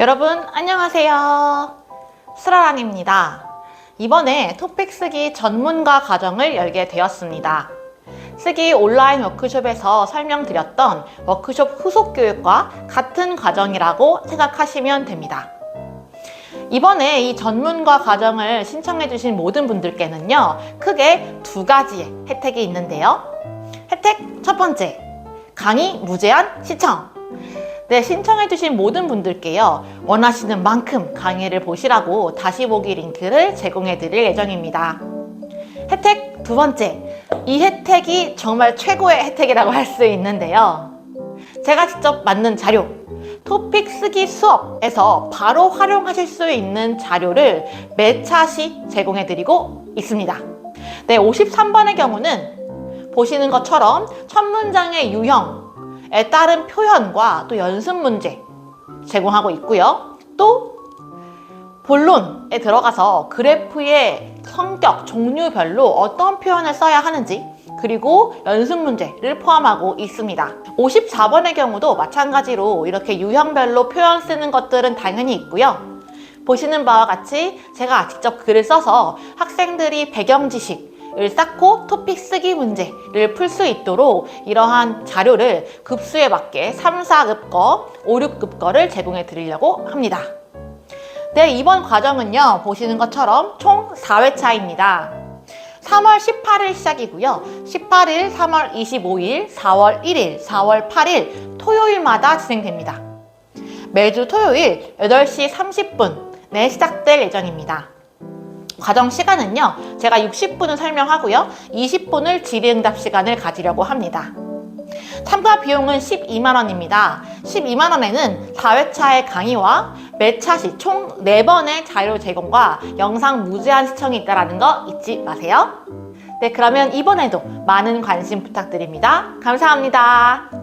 여러분 안녕하세요. 스라란입니다. 이번에 토픽 쓰기 전문가 과정을 열게 되었습니다. 쓰기 온라인 워크숍에서 설명드렸던 워크숍 후속 교육과 같은 과정이라고 생각하시면 됩니다. 이번에 이 전문가 과정을 신청해주신 모든 분들께는요, 크게 두 가지의 혜택이 있는데요. 혜택 첫 번째, 강의 무제한 시청. 네, 신청해주신 모든 분들께요, 원하시는 만큼 강의를 보시라고 다시 보기 링크를 제공해드릴 예정입니다. 혜택 두 번째, 이 혜택이 정말 최고의 혜택이라고 할 수 있는데요. 제가 직접 만든 자료, 토픽 쓰기 수업에서 바로 활용하실 수 있는 자료를 매차시 제공해드리고 있습니다. 네, 53번의 경우는 보시는 것처럼 첫 문장의 유형 에 따른 표현과 또 연습 문제 제공하고 있고요. 또 본론에 들어가서 그래프의 성격, 종류별로 어떤 표현을 써야 하는지 그리고 연습 문제를 포함하고 있습니다. 54번의 경우도 마찬가지로 이렇게 유형별로 표현 쓰는 것들은 당연히 있고요. 보시는 바와 같이 제가 직접 글을 써서 학생들이 배경 지식 을 쌓고 토픽 쓰기 문제를 풀 수 있도록 이러한 자료를 급수에 맞게 3, 4급 거, 5, 6급 거를 제공해 드리려고 합니다. 네, 이번 과정은요, 보시는 것처럼 총 4회차입니다. 3월 18일 시작이고요. 18일, 3월 25일, 4월 1일, 4월 8일 토요일마다 진행됩니다. 매주 토요일 8시 30분에 시작될 예정입니다. 과정 시간은요, 제가 60분을 설명하고요, 20분을 질의응답 시간을 가지려고 합니다. 참가 비용은 12만원입니다. 12만원에는 4회차의 강의와 매차 시 총 4번의 자료 제공과 영상 무제한 시청이 있다는 거 잊지 마세요. 네, 그러면 이번에도 많은 관심 부탁드립니다. 감사합니다.